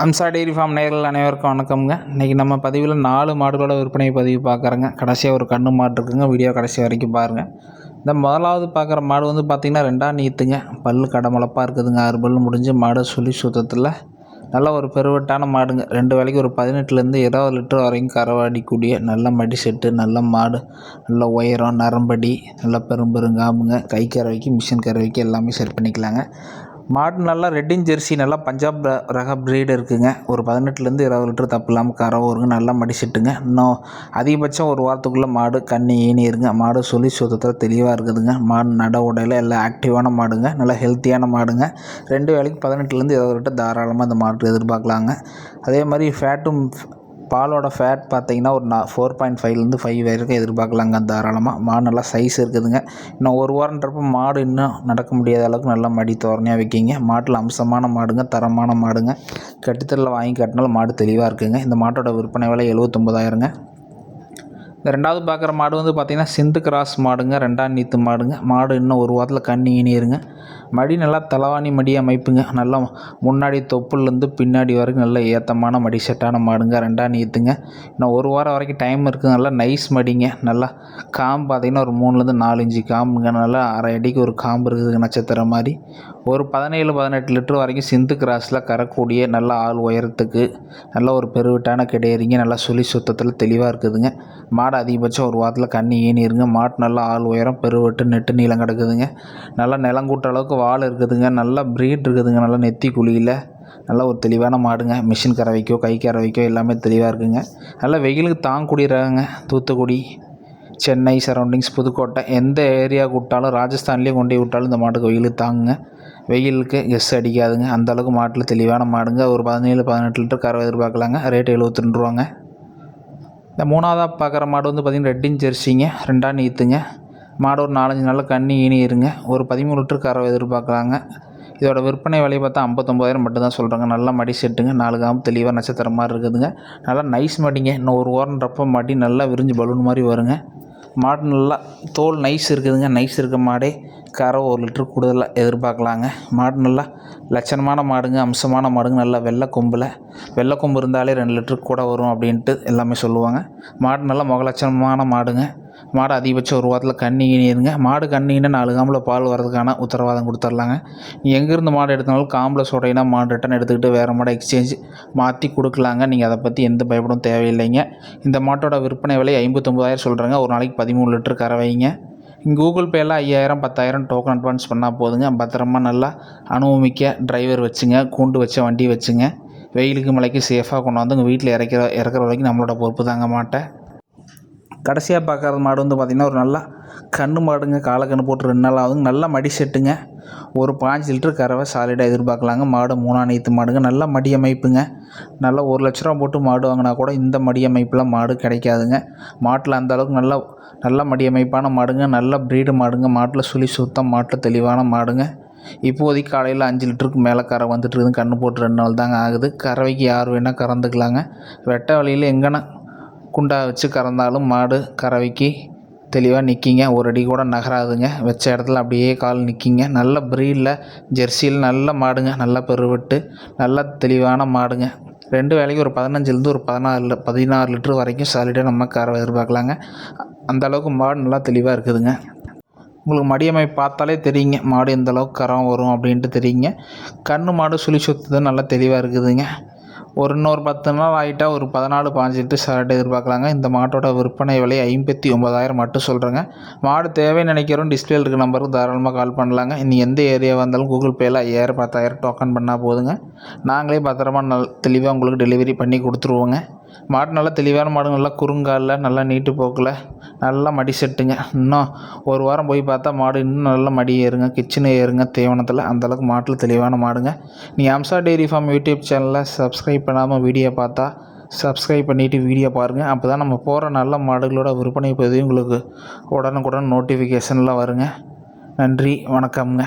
Amsa dairy form நேரில் அனைவருக்கும் வணக்கம்ங்க. இன்றைக்கி நம்ம பதிவில் நாலு மாடுகளோட விற்பனை பதிவு பார்க்குறேங்க. கடைசியாக ஒரு கண்ணு மாடு இருக்குங்க. வீடியோ கடைசி வரைக்கும் பாருங்கள் இந்த முதலாவது பார்க்குற மாடு வந்து பார்த்திங்கன்னா ரெண்டாம் நீத்துங்க. பல் கடமளப்பாக இருக்குதுங்க. ஆறு பல் முடிஞ்சு மாடு சுழி சுத்தத்தில். நல்ல ஒரு பெருவட்டான மாடுங்க. ரெண்டு வேலைக்கு ஒரு பதினெட்டுலேருந்து இருபது லிட்டர் வரைக்கும் கரவாடிக்கூடிய நல்ல மடி செட்டு நல்ல மாடு நல்ல உயரம் நரம்படி நல்ல பெரும்பெருங்காமுங்க கை கறவைக்கு மிஷின் கறவைக்கு எல்லாமே செட் பண்ணிக்கலாங்க. மாடு நல்லா ரெட்டின் ஜெர்சி நல்லா பஞ்சாப் ர- ரக ப்ரீடு இருக்குங்க. ஒரு பதினெட்டுலேருந்து இருபது லிட்டர் தப்பு இல்லாமல் கறவை வருங்க நல்லா மடிச்சிட்டுங்க. இன்னும் அதிகபட்சம் ஒரு வாரத்துக்குள்ளே மாடு கண்ணி ஈனிருங்க மாடு சொல்லி சுத்தத்தில் தெளிவாக இருக்குதுங்க. மாடு நட உடையில எல்லாம் ஆக்டிவான மாடுங்க. நல்லா ஹெல்த்தியான மாடுங்க. ரெண்டு வேலைக்கு பதினெட்டுலேருந்து இருபது லிட்டர் தாராளமாக இந்த மாடு எதிர்பார்க்கலாங்க. அதே மாதிரி ஃபேட்டும் பாலோட ஃபேட் பார்த்தீங்கன்னா ஒரு நா ஃபோர் பாயிண்ட் ஃபைவ்லேருந்து ஃபைவ் வரைக்கும் எதிர்பார்க்கலாங்க. தாராளமாக மாடு நல்லா சைஸ் இருக்குதுங்க. இன்னும் ஒரு வாரன்றப்ப மாடு இன்னும் நடக்க முடியாத அளவுக்கு நல்லா மடி தோரணையாக வைக்கிங்க. மாட்டில் அம்சமான மாடுங்க தரமான மாடுங்க. கட்டுத்தரில் வாங்கி கட்டினாலும் மாடு தெளிவாக இருக்குங்க. இந்த மாட்டோட விற்பனை விலை எழுபத்தொம்பதாயிரங்க இந்த ரெண்டாவது பார்க்குற மாடு வந்து பார்த்திங்கன்னா சிந்து கிராஸ் மாடுங்க ரெண்டாம் நீத்து மாடுங்க. மாடு இன்னும் ஒரு வாரத்தில் கண்ணி இனியிருங்க மடி நல்லா தலவாணி மடி அமைப்புங்க. நல்லா முன்னாடி தொப்புலேருந்து பின்னாடி வரைக்கும் நல்ல ஏத்தமான மடி செட்டான மாடுங்க ரெண்டாம் நீத்துங்க. இன்னும் ஒரு வாரம் வரைக்கும் டைம் இருக்குது நல்லா நைஸ் மடிங்க. நல்லா காம்பு பார்த்திங்கன்னா ஒரு மூணுலேருந்து நாலு இன்ச்சு காம்புங்க. நல்லா அரை அடிக்கு ஒரு காம்பு இருக்குதுங்க நட்சத்திரம் மாதிரி. ஒரு பதினேழு பதினெட்டு லிட்டர் வரைக்கும் சிந்து கிராஸில் கரக்கூடிய நல்ல ஆள் உயரத்துக்கு நல்ல ஒரு பெருவிட்டான கிடையறிங்க. நல்லா சுழி சுத்தத்தில் தெளிவாக இருக்குதுங்க. மாடு அதிகபட்சம் ஒரு வாரத்தில் கண்ணி ஈனிருங்க மாட்டு நல்லா ஆள் உயரம் பெருவெட்டு நெட்டு நீளம் கிடக்குதுங்க. நல்லா நிலங்கூட்ட அளவுக்கு வால் இருக்குதுங்க. நல்லா ப்ரீட் இருக்குதுங்க. நல்லா நெத்தி குழியில். நல்ல ஒரு தெளிவான மாடுங்க. மிஷின் கறவைக்கோ கை கறவைக்கோ எல்லாமே தெளிவாக இருக்குங்க. நல்லா வெயிலுக்கு தாங்கக்கூடிய ரகங்க. தூத்துக்குடி சென்னை சரௌண்டிங்ஸ் புதுக்கோட்டை. எந்த ஏரியாவுக்கு விட்டாலும் ராஜஸ்தான்லேயே கொண்டு போய் விட்டாலும் இந்த மாட்டுக்கு வெயிலுக்கு தாங்குங்க. வெயிலுக்கு கெஸ் அடிக்காதுங்க. அந்த அளவுக்கு மாட்டில் தெளிவான மாடுங்க. ஒரு பதினேழு பதினெட்டு லிட்டர் கறவை எதிர்பார்க்கலாங்க. ரேட்டு எழுபத்தி ரெண்டு ரூபாங்க இந்த மூணாவதாக பார்க்குற மாடு வந்து பார்த்திங்கன்னா ரெட்டின் ஜெர்சிங்க ரெண்டாம் நீத்துங்க. மாடு ஒரு நாலஞ்சு நாளில் கண்ணி ஈனி இருங்க. ஒரு பதிமூணு லிட்டர் கறவை எதிர்பார்க்கலாங்க. இதோட விற்பனை விலை பார்த்தா ஐம்பத்தொம்பதாயிரம் மட்டும் தான் சொல்கிறாங்க நல்லா மடி செட்டுங்க. நாலு காம்பு தெளிவாக நட்சத்திரம் மாதிரி இருக்குதுங்க. நல்லா நைஸ் மடிங்க. இன்னும் ஒரு வாரன்றப்ப மடி நல்லா விரிஞ்சு பலூன் மாதிரி வருங்க. மாடு நல்லா தோல் நைஸ் இருக்குதுங்க. நைஸ் இருக்க மாடே. கரை ஒரு லிட்டர் கூடுதலாக எதிர்பார்க்கலாங்க. மாடு நல்லா லட்சணமான மாடுங்க. அம்சமான மாடுங்க. நல்லா வெள்ளை கொம்பில். வெள்ளை கொம்பு இருந்தாலே ரெண்டு லிட்டர் கூட வரும் அப்படின்ட்டு எல்லாமே சொல்லுவாங்க. மாடு நல்லா முகலட்சணமான மாடுங்க. மாடு அதிகபட்சம் ஒரு வாரத்தில் கண்ணி இருங்க மாடு கண்ணிங்கன்னா நாலு காம்பில் பால் வரதுக்கான உத்தரவாதம் கொடுத்துர்லாங்க. நீங்கள் எங்கேருந்து மாடு எடுத்தனாலும் காம்பில் சொடையினா மாடு ரிட்டன் எடுத்துக்கிட்டு வேறு மாடை எக்ஸ்சேஞ்ச் மாற்றி கொடுக்கலாங்க. நீங்கள் அதை பற்றி எந்த பயப்படும் தேவையில்லைங்க. இந்த மாட்டோட விற்பனை விலை ஐம்பத்தொம்பதாயிரம் சொல்கிறாங்க ஒரு நாளைக்கு பதிமூணு லிட்டர் கறவைங்க கூகுள் பேயில் ஐயாயிரம் பத்தாயிரம் டோக்கன் அட்வான்ஸ் பண்ணால் போதுங்க. பத்திரமா நல்லா அனுபவமிக்க டிரைவர் வச்சுங்க. கூண்டு வச்ச வண்டி வச்சுங்க. வெயிலுக்கு மலைக்கு சேஃபாக கொண்டாந்து உங்கள் வீட்டில் இறக்கிற இறக்குற வரைக்கும் நம்மளோட பொறுப்பு தாங்க மாட்டேன் கடைசியாக பார்க்குற மாடு வந்து பார்த்திங்கன்னா ஒரு நல்லா கன்று மாடுங்க காலக்கன்று போட்டு ரெண்டு நாள் ஆகுதுங்க. நல்லா மடி செட்டுங்க. ஒரு பாஞ்சு லிட்டர் கறவை சாலிடாக எதிர்பார்க்கலாங்க. மாடு மூணா நீத்து மாடுங்க. நல்லா மடி அமைப்புங்க. நல்லா ஒரு லட்ச ரூபா போட்டு மாடு வாங்கினா கூட இந்த மடி அமைப்பில் மாடு கிடைக்காதுங்க. மாட்டில் அந்த அளவுக்கு நல்ல நல்ல மடி அமைப்பான மாடுங்க. நல்ல ப்ரீடு மாடுங்க. மாட்டில் சுழி சுத்தம் மாட்டில் தெளிவான மாடுங்க. இப்போதைக்கு காலையில் அஞ்சு லிட்டருக்கு மேலே கரை வந்துட்டு இருக்குது. கன்று போட்டு ரெண்டு நாள் தாங்க ஆகுது. கறவைக்கு யார் வேணால் கறந்துக்கலாங்க. வெட்ட வழியில் எங்கன்னா குண்டா வச்சு கறந்தாலும் மாடு கறவைக்கு தெளிவாக நிற்கிங்க ஒரு அடி கூட நகராதுங்க. வச்ச இடத்துல அப்படியே கால் நிற்கிங்க நல்ல ப்ரீடில் ஜெர்சியில் நல்ல மாடுங்க. நல்ல பெருவிட்டு நல்ல தெளிவான மாடுங்க. ரெண்டு வேலைக்கு ஒரு பதினஞ்சுலேருந்து ஒரு பதினாறு பதினாறு லிட்டர் வரைக்கும் சாலிடாக நம்ம கறவை எதிர்பார்க்கலாங்க. அந்த அளவுக்கு மாடு நல்லா தெளிவாக இருக்குதுங்க. உங்களுக்கு மடியமை பார்த்தாலே தெரியுங்க. மாடு எந்த அளவுக்கு கரம் வரும் அப்படின்ட்டு தெரியுங்க. கன்று மாடு சுழி சுற்றுது நல்லா தெளிவாக இருக்குதுங்க. ஒரு இன்னொரு பத்து நாள் ஆகிட்டா ஒரு பதினாலு பாஞ்சு லிட்டர் சார்ட்டு எதிர்பார்க்கலாங்க. இந்த மாட்டோட விற்பனை விலை ஐம்பத்தி ஒம்பதாயிரம் மட்டும் சொல்கிறேங்க மாடு தேவை நினைக்கிறோம் டிஸ்பிளேல இருக்க நம்பருக்கு தாராளமாக கால் பண்ணலாங்க. இனி எந்த ஏரியா வந்தாலும் கூகுள் பேயில் ஐயாயிரம் பத்தாயிரம் டோக்கன் பண்ணால் போதுங்க. நாங்களே பத்திரமா நல் தெளிவாக உங்களுக்கு டெலிவரி பண்ணி கொடுத்துருவோங்க. மாடு நல்லா தெளிவான மாடு நல்லா குறுங்காலில் நல்லா நீட்டு போக்கில் நல்லா மடி செட்டுங்க. இன்னும் ஒரு வாரம் போய் பார்த்தா மாடு இன்னும் நல்லா மடி ஏறுங்க கிச்சனு ஏறுங்க தீவனத்தில். அந்தளவுக்கு மாட்டில் தெளிவான மாடுங்க. நீ அம்சா டெய்ரி ஃபார்ம் யூடியூப் சேனலில் சப்ஸ்கிரைப் பண்ணாமல் வீடியோ பார்த்தா சப்ஸ்கிரைப் பண்ணிவிட்டு வீடியோ பாருங்கள் அப்போ தான் நம்ம போகிற நல்ல மாடுகளோட விற்பனை பதிவு உங்களுக்கு உடனுக்குடன் நோட்டிஃபிகேஷனில் வருங்க. நன்றி வணக்கம்ங்க.